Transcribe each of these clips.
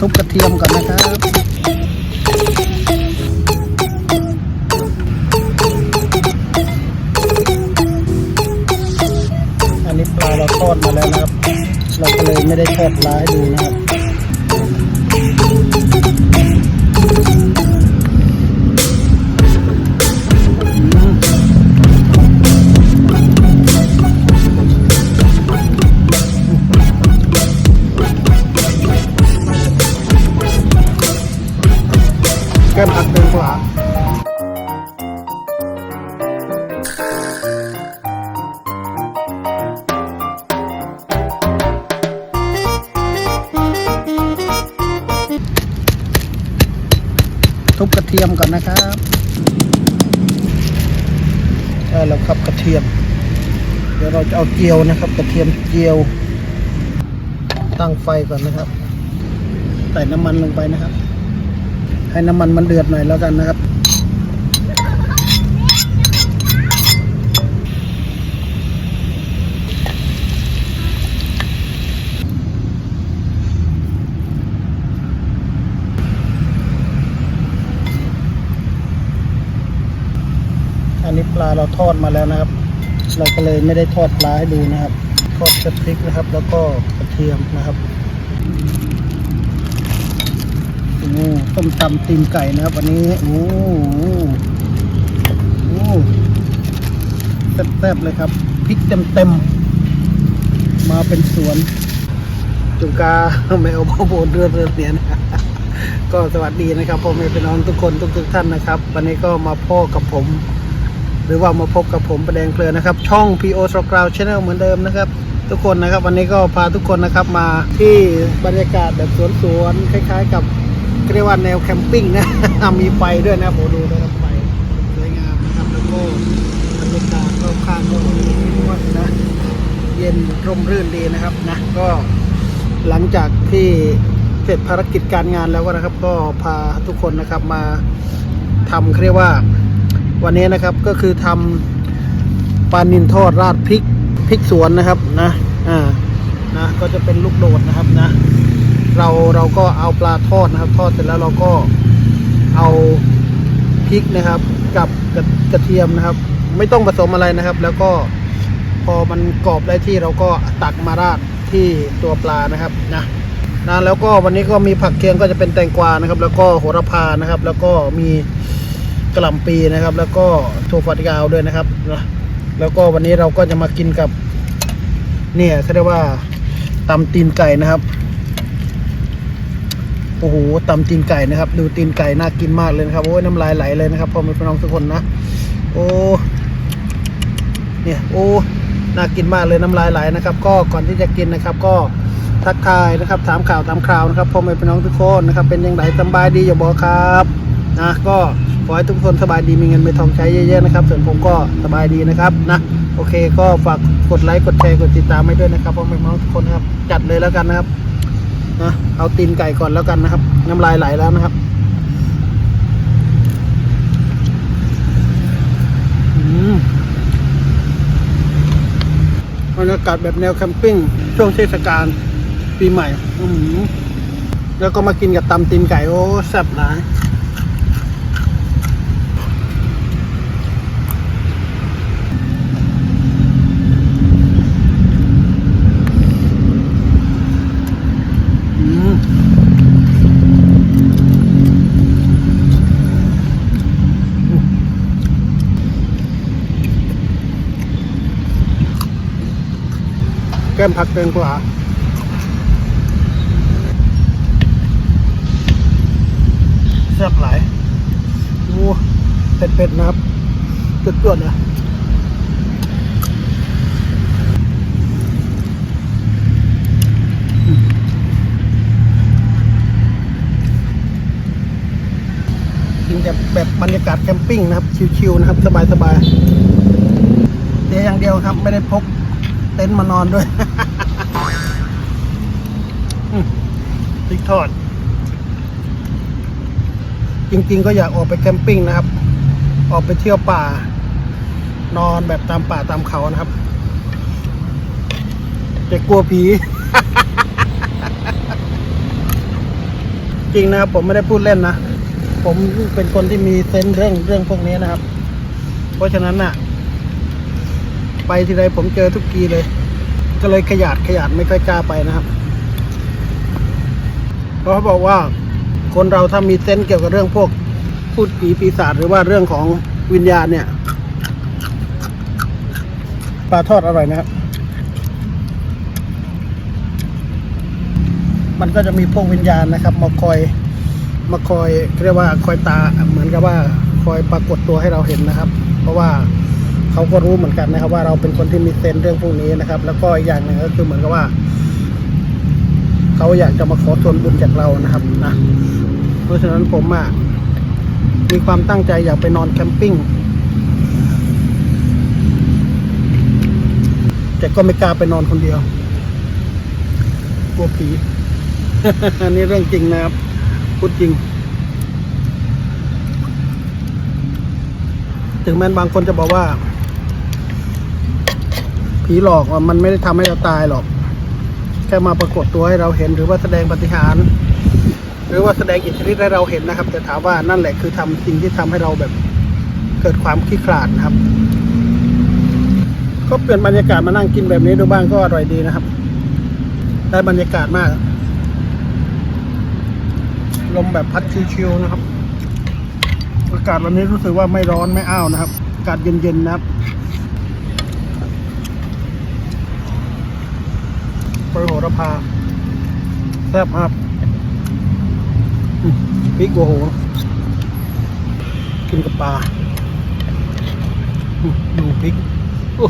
ทุบกระเทียมก่อนนะครับอันนี้ปลาเราทอดมาแล้วนะครับ เราก็เลยไม่ได้ทอดปลาให้ดูนะครับ แก้มผักเป็นขวาทุบกระเทียมก่อนนะครับใช่แล้วครับกระเทียม เดี๋ยวเราจะเอาเจียวนะครับ กระเทียมเจียว ตั้งไฟก่อนนะครับ ใส่น้ำมันลงไปนะครับ ให้น้ำมันมันเดือดหน่อยแล้วกันนะครับ อันนี้ปลาเราทอดมาแล้วนะครับ เราก็เลยไม่ได้ทอดปลาให้ดูนะครับ ทอดกระพริกนะครับ แล้วก็กระเทียมนะครับ อ้ต้มตำตีนไก่นะครับวันนี้ โอ้โหโอ้แซ่บๆเลยครับพริกเต็มๆมาเป็นสวนจุกาไม่เอาพ่อโบนเรือเรือเสียนะก็สวัสดีนะครับพ่อแม่พี่น้องทุกคนทุกๆท่านนะครับ วันนี้ก็มาพ่อกับผม หรือว่ามาพบกับผมประแดงเพลินนะครับ ช่อง PO s t r o g r o u n d Channel เหมือนเดิมนะครับทุกคนนะครับวันนี้ก็พาทุกคนนะครับมาที่บรรยากาศแบบสวนๆคล้าย ๆ กับ เรียกว่าแนวแคมปิ้งนะ มีไฟด้วยนะโหดูนะครับไฟสวยงามนะครับแล้วก็บรรยากาศรอบข้างก็นวดนะเย็นร่มรื่นดีนะครับนะก็หลังจากที่เสร็จภารกิจการงานแล้วนะครับ ก็พาทุกคนนะครับมาทำเขาเรียกว่าวันนี้นะครับก็คือทำปลานินทอดราดพริกพริกสวนนะครับนะอ่านะก็จะเป็นลูกโดดนะครับนะ เราเราก็เอาปลาทอดนะครับ ทอดเสร็จแล้วเราก็เอาพริกนะครับ กับกระกระเทียมนะครับ ไม่ต้องผสมอะไรนะครับ แล้วก็พอมันกรอบได้ที่เราก็ตักมาราดที่ตัวปลานะครับนะนะแล้วก็วันนี้ก็มีผักเคียงก็จะเป็นแตงกวานะครับ แล้วก็โหระพานะครับ แล้วก็มีกระหล่ำปีนะครับ แล้วก็ถั่วฝักยาวด้วยนะครับนะแล้วก็วันนี้เราก็จะมากินกับ เนี่ยเขาเรียกว่าตำตีนไก่นะครับ โอ้โหตำตีนไก่นะครับ ดูตีนไก่น่ากินมากเลยนะครับโอ้ยน้ำลายไหลเลยนะครับพ่อแม่พี่น้องทุกคนนะ โอ้เนี่ยโอ้น่ากินมากเลยน้ำลายไหลนะครับ ก็ก่อนที่จะกินนะครับ ก็ทักทายนะครับ ถามข่าวตามข่าวนะครับพ่อแม่พี่น้องทุกคนนะครับ เป็นยังไงสบายดีอยู่บ่ครับนะก็ขอให้ทุกคนสบายดีมีเงินมีทองใช้เยอะๆนะครับ ส่วนผมก็สบายดีนะครับนะโอเค ก็ฝากกดไลค์กดแชร์กดติดตามให้ด้วยนะครับพ่อแม่พี่น้องทุกคนครับจัดเลยแล้วกันนะครับ นะเอาตีนไก่ก่อนแล้วกันนะครับ น้ำลายไหลแล้วนะครับอืมบรรยากาศแบบแนวแคมปิ้ง ช่วงเทศกาลปีใหม่ แล้วก็มากินกับตำตีนไก่ โอ้แซ่บหลายอืม แก้มผักแตงกวาแซ่บหลายโอ้เผ็ดๆนะครับจุดๆนะกินแบบแบบบรรยากาศแคมปิ้งนะครับ ชิวๆนะครับ สบายๆเดียวอย่างเดียวครับ ไม่ได้พก เต็นท์มานอนด้วยอืมพริกทอด จริงๆ ก็อยากออกไปแคมปิ้งนะครับ ออกไปเที่ยวป่า นอนแบบตามป่าตามเขานะครับ แต่กลัวผีริงๆนะครับผมไม่ได้พูดเล่นนะ ผมเป็นคนที่มีเซนส์เรื่องเรื่องพวกนี้นะครับ เพราะฉะนั้นน่ะ ไปทีไรผมเจอทุกทีเลย ก็เลยขยาดขยาดไม่ค่อยกล้าไปนะครับ เพราะเขาบอกว่าคนเราถ้ามีเซนส์เกี่ยวกับเรื่องพวกพูดผีปีศาจหรือว่าเรื่องของวิญญาณเนี่ยปลาทอดอร่อยนะครับ มันก็จะมีพวกวิญญาณนะครับ มาคอยมาคอยเรียกว่าคอยตาเหมือนกับว่าคอยปรากฏตัวให้เราเห็นนะครับ เพราะว่า เขาก็รู้เหมือนกันนะครับ ว่าเราเป็นคนที่มีเซนส์เรื่องพวกนี้นะครับ แล้วก็อีกอย่างหนึ่งก็คือเหมือนกับว่า เขาอยากจะมาขอส่วนบุญจากเรานะครับนะเพราะฉะนั้นผมอะมีความตั้งใจอยากไปนอนแคมปิ้งแต่ก็ไม่กล้าไปนอนคนเดียวกลัวผีอันนี้เรื่องจริงนะครับพูดจริง ถึงแม้บางคนจะบอกว่า ผีหลอกมันไม่ได้ทำให้เราตายหรอก แค่มาปรากฏตัวให้เราเห็น หรือว่าแสดงปฏิหารหรือว่าแสดงอิทธิฤทธิ์ให้เราเห็นนะครับ แต่ถามว่านั่นแหละคือทำสิ่งที่ทำให้เราแบบเกิดความขี้ขลาดนะครับ ก็เปลี่ยนบรรยากาศมานั่งกินแบบนี้ดูบ้างก็อร่อยดีนะครับ ได้บรรยากาศมากลมแบบพัดชิวๆนะครับ อากาศวันนี้รู้สึกว่าไม่ร้อนไม่อ้าวนะครับ อากาศเย็นๆนะครับปรโหระ พาแซ่บครับพริกโอ้โห กินกับปลาดูพริกโอ้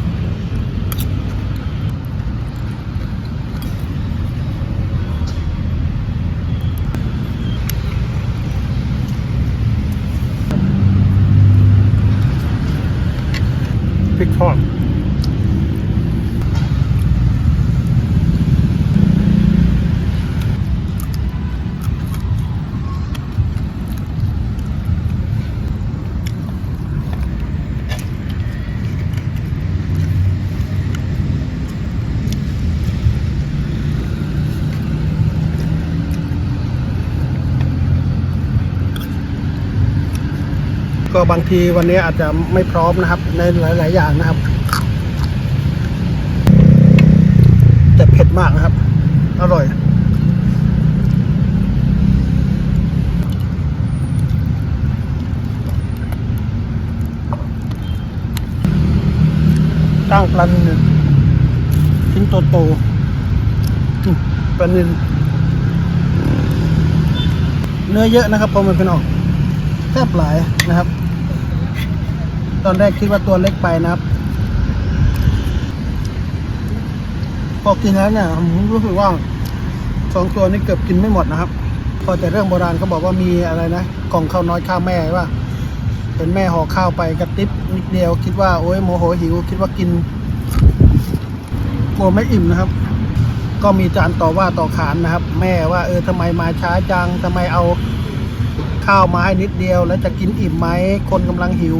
บางทีวันนี้อาจจะไม่พร้อมนะครับ ในหลาย ๆ อย่างนะครับ แต่เผ็ดมากนะครับ อร่อยตั้งปลานิลชิ้นโตโตๆปลานิลเนื้อเยอะนะครับพอมันเป็นออกแทบหลายนะครับ ตอนแรกคิดว่าตัวเล็กไปนะครับพอกินแล้วเนี่ยผมรู้สึกว่าสองตัวนี้เกือบกินไม่หมดนะครับ พอแต่เรื่องโบราณเขาบอกว่ามีอะไรนะกล่องข้าวน้อยข้าวแม่ว่าเป็นแม่ห่อข้าวไปกระติบนิดเดียว คิดว่าโอ้ยโมโหหิว คิดว่ากินกลัวไม่อิ่มนะครับ ก็มีจานต่อว่าต่อขานนะครับ แม่ว่าเออทำไมมาช้าจังทำไมเอาข้าวมาให้นิดเดียว แล้วจะกินอิ่มไหมคนกำลังหิว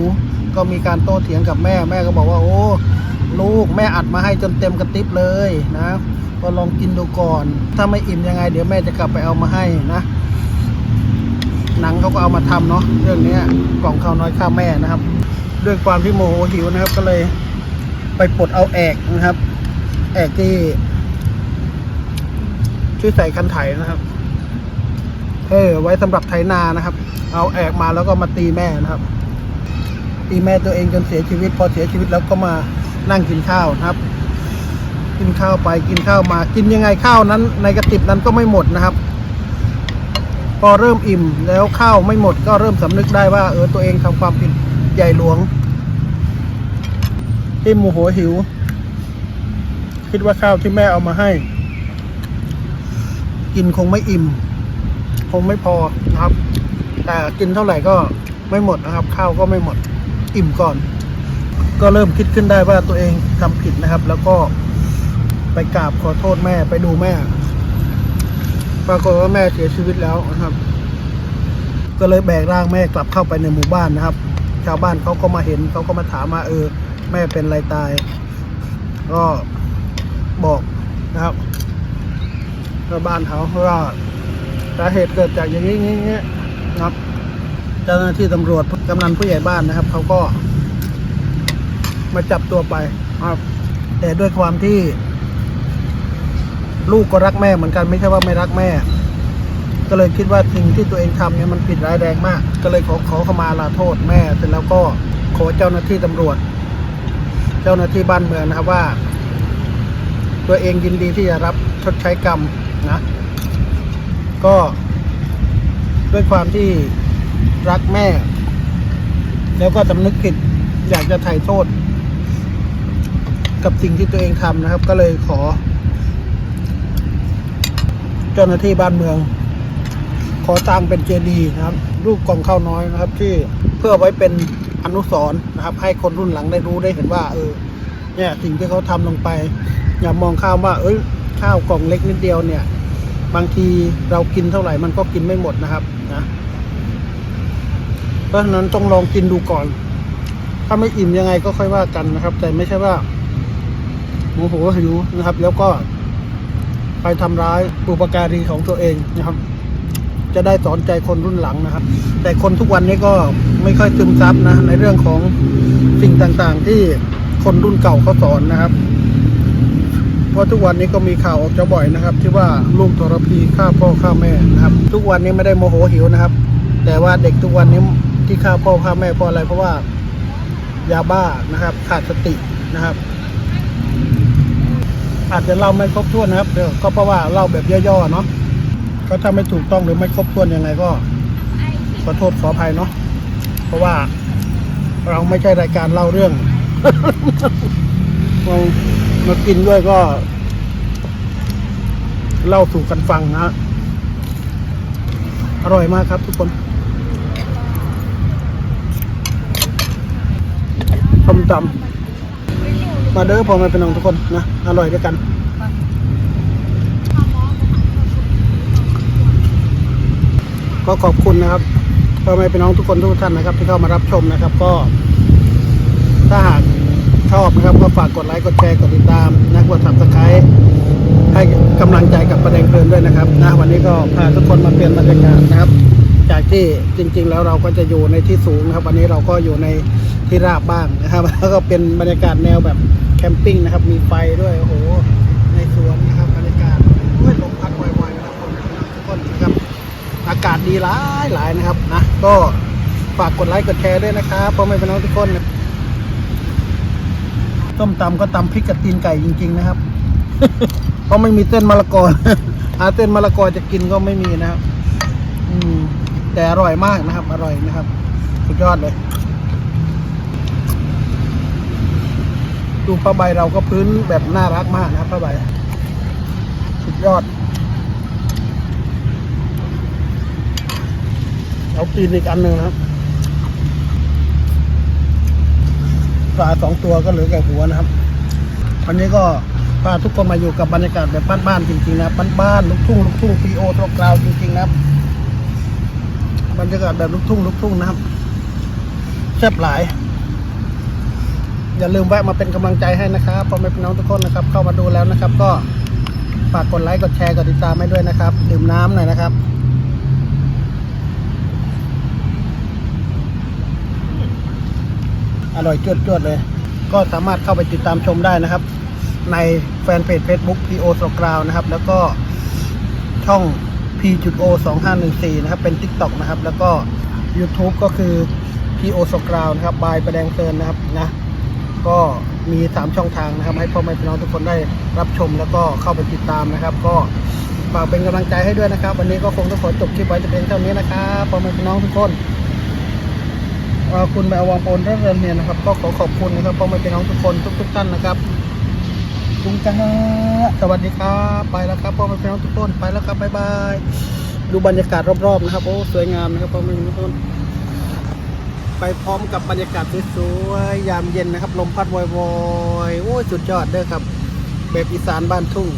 ก็มีการโต้เถียงกับแม่แม่ก็บอกว่าโอ้ลูกแม่อัดมาให้จนเต็มกระติบเลยนะก็ลองกินดูก่อน ถ้าไม่อิ่มยังไง เดี๋ยวแม่จะกลับไปเอามาให้นะ หนังเขาก็เอามาทำเนาะเรื่องนี้กล่องข้าวน้อยข้าวแม่นะครับ ด้วยความที่โมโหหิวนะครับ ก็เลยไปปลดเอาแอกนะครับ แอกที่ที่ใส่คันไถนะครับเออไว้สำหรับไถนานะครับ เอาแอกมาแล้วก็มาตีแม่นะครับ ตีแม่ตัวเองจนเสียชีวิต พอเสียชีวิตแล้วก็มานั่งกินข้าวนะครับ กินข้าวไปกินข้าวมา กินยังไงข้าวนั้น ในกระติบนั้นก็ไม่หมดนะครับ พอเริ่มอิ่มแล้วข้าวไม่หมด ก็เริ่มสำนึกได้ว่า เออตัวเองทำความผิดใหญ่หลวงที่โมโหหิว คิดว่าข้าวที่แม่เอามาให้ กินคงไม่อิ่ม คงไม่พอนะครับ แต่กินเท่าไหร่ก็ไม่หมดนะครับ ข้าวก็ไม่หมด อิ่มก่อน ก็เริ่มคิดขึ้นได้ว่าตัวเองทำผิดนะครับ แล้วก็ไปกราบขอโทษแม่ไปดูแม่ ปรากฏว่าแม่เสียชีวิตแล้วนะครับ ก็เลยแบกร่างแม่กลับเข้าไปในหมู่บ้านนะครับ ชาวบ้านเขาก็มาเห็นเขาก็มาถามมาเออ แม่เป็นอะไรตาย ก็บอกนะครับชาวบ้านเขาว่าสาเหตุเกิดจากอย่างนี้อย่างนี้อย่างนี้นะครับ เจ้าหน้าที่ตำรวจกำนันผู้ใหญ่บ้านนะครับเขาก็มาจับตัวไปครับแต่ด้วยความที่ ลูกก็รักแม่เหมือนกันไม่ใช่ว่าไม่รักแม่ ก็เลยคิดว่าสิ่งที่ตัวเองทำเนี่ยมันผิดร้ายแรงมาก ก็เลยขอขอขมาลาโทษแม่เสร็จแล้วก็ขอเจ้าหน้าที่ตำรวจ เจ้าหน้าที่บ้านเมืองนะครับว่า ตัวเองยินดีที่จะรับชดใช้กรรมนะ ก็ด้วยความที่ รักแม่ แล้วก็สำนึกผิดอยากจะไถ่โทษ กับสิ่งที่ตัวเองทำนะครับ ก็เลยขอ เจ้าหน้าที่บ้านเมือง ขอสร้างเป็นเจดีย์นะครับ รูปกองข้าวน้อยนะครับ ที่เพื่อไว้เป็นอนุสรณ์นะครับ ให้คนรุ่นหลังได้รู้ได้เห็นว่า เออ เนี่ย สิ่งที่เขาทำลงไป อย่ามองข้ามว่า เอ้ยข้าวกล่องเล็กนิดเดียวเนี่ย บางทีเรากินเท่าไหร่มันก็กินไม่หมดนะครับนะ เพราะฉะนั้นต้องลองกินดูก่อน ถ้าไม่อิ่มยังไงก็ค่อยว่ากันนะครับ แต่ไม่ใช่ว่าโมโหหิวนะครับ แล้วก็ไปทำร้ายบุปการีของตัวเองนะครับ จะได้สอนใจคนรุ่นหลังนะครับ แต่คนทุกวันนี้ก็ไม่ค่อยซึมซับนะในเรื่องของสิ่งต่างๆ ที่คนรุ่นเก่าเขาสอนนะครับเพราะทุกวันนี้ก็มีข่าวออกจะบ่อยนะครับ ที่ว่าลูกทรพีฆ่าพ่อฆ่าแม่นะครับ ทุกวันนี้ไม่ได้โมโหหิวนะครับ แต่ว่าเด็กทุกวันนี้ ที่ฆ่าพ่อฆ่าแม่เพราะอะไร เพราะว่ายาบ้านะครับ ขาดสตินะครับ อาจจะเล่าไม่ครบถ้วนนะครับเดี๋ยวก็เพราะว่าเล่าแบบย่อๆเนาะก็ถ้าไม่ถูกต้องหรือไม่ครบถ้วนยังไงก็ขอโทษขออภัยเนาะเพราะว่าเราไม่ใช่รายการเล่าเรื่องเรามากินด้วยก็ เล่าสู่กันฟังนะอร่อยมากครับทุกคน ส้มตำมาเด้อพอแมาเป็นน้องทุกคนนะ อร่อยด้วยกันก็ขอบคุณนะครับพ่อแม่พี่น้องทุกคนทุกท่านนะครับ ที่เข้ามารับชมนะครับ ก็ ถ้าหากชอบนะครับ ก็ฝากกดไลค์กดแชร์กดติดตามนะกด subscribe ให้กำลังใจกับประเด็นเพลินด้วยนะครับนะวันนี้ก็พาทุกคนมาเปลี่ยนบรรยากาศนะครับ จากที่จริง ๆ แล้วเราก็จะอยู่ในที่สูงนะครับ วันนี้เราก็อยู่ในที่ราบบ้างนะครับ แล้วก็เป็นบรรยากาศแนวแบบแคมปิ้งนะครับ มีไฟด้วยโอ้โหในสวนนะครับบรรยากาศโอ้ยลมพัดไวๆนะครับทุกคนนะครับ อากาศดีหลายหลายนะครับนะก็ฝากกดไลค์กดแชร์ด้วยนะครับพ่อแม่พี่น้องทุกคนต้มตำก็ตำพริกกับตีนไก่จริง ๆ นะครับ เพราะไม่มีเส้นมะละกอหาเส้นมะละกอจะกินก็ไม่มีนะครับ แต่อร่อยมากนะครับ อร่อยนะครับ สุดยอดเลย ดูผ้าใบเราก็พื้นแบบน่ารักมากนะครับผ้าใบ สุดยอดเอาปีนอีกอันหนึ่งนะครับปลาสองตัวก็เหลือแค่หัวนะครับ วันนี้ก็พาทุกคนมาอยู่กับบรรยากาศแบบบ้านๆจริงๆนะบ้านๆลูกทุ่งลูกทุ่งพีโอตรกราวจริงๆนะครับ บรรยากาศแบบลูกทุ่งลูกทุ่งนะครับแซ่บหลาย อย่าลืมแวะมาเป็นกำลังใจให้นะครับพ่อแม่พี่น้องทุกคนนะครับ เข้ามาดูแล้วนะครับ ก็ฝากกดไลค์กดแชร์กดติดตามให้ด้วยนะครับ ดื่มน้ำหน่อยนะครับอร่อยจวดๆเลย ก็สามารถเข้าไปติดตามชมได้นะครับ ในแฟนเพจ Facebook PO สกราวนะครับ แล้วก็ช่อง P.O 2514 นะครับ เป็น TikTok นะครับ แล้วก็ YouTube ก็คือ PO สกราวนะครับ บายประแดงเซินนะครับนะ ก็มี 3 ช่องทางนะครับ ให้พ่อแม่พี่น้องทุกคนได้รับชมแล้วก็เข้าไปติดตามนะครับ ก็ฝากเป็นกำลังใจให้ด้วยนะครับ วันนี้ก็คงต้องขอจบคลิปไว้จะเป็นเท่านี้นะครับพ่อแม่พี่น้องทุกคนเอ่อคุณแมววังโอนเรื่องเรียนนะครับ ก็ขอขอบคุณนะครับพ่อแม่พี่น้องทุกคนทุกทุกๆท่านนะครับุงจ้าสวัสดีครับ ไปแล้วครับพ่อแม่พี่น้องทุกคนไปแล้วครับบ๊ายบายดูบรรยากาศรอบๆนะครับโอ้สวยงามนะครับพ่อแม่พี่น้องทุกคนไปพร้อมกับบรรยากาศสวยๆยามเย็นนะครับ ลมพัดวอยๆโอ้ยสุดยอดเด้อครับ แบบอีสานบ้านทุ่ง